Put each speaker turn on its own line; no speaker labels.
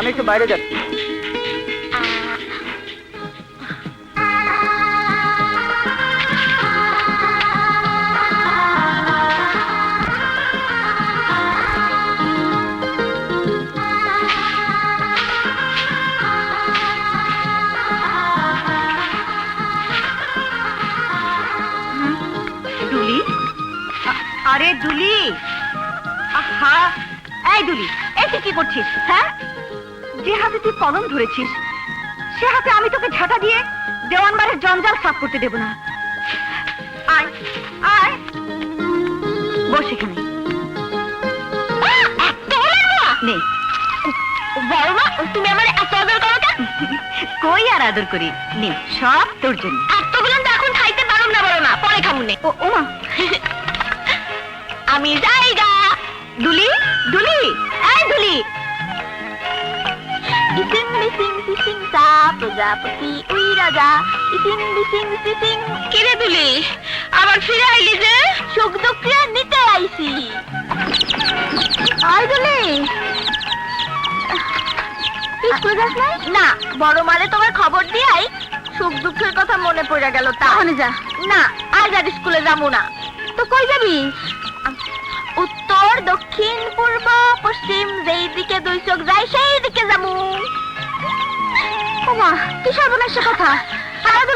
আমি একটু বাইরে যাচ্ছি।
আ- আরে দুলি আহা! এই দুলি এই তুই কি করছিস হ্যাঁ? যে হাতে তুই কলম ধরেছিস সে হাতে আমি তোকে ঝাঁটা দিয়ে দেওয়ানবাড়ির জঞ্জাল সাফ করতে দেব না। আয় আয়। বস এখানে। নে বড় তুমি আমার এত আদর করো কেন? কই আর আদর করি? নে সব তোর জন্য। এতগুলো তো এখন খাইতে পারুম না পরে খামু নে। ও আমি যাইগা দুলি দুলি। সিসিং সা প্রজাপতি উই রাজা। ইসিং বিসিং সিসিং। কিরে দুলি আবার ফিরে আইলি যে? সুখ নিতে আইছি। আই দুলি। স্কুল যাস নাই? না। বড় মালে তোমার খবর দিয়াই সুখ দুঃখের কথা মনে পড়ে গেল তাহলে যা। না আজ আর স্কুলে যাব না। তো কই যাবি? উত্তর দক্ষিণ পূর্ব পশ্চিম যেই দিকে দুই চোখ যায় সেই ওমা কি সর্বনাশ কথা? তাড়াতাড়ি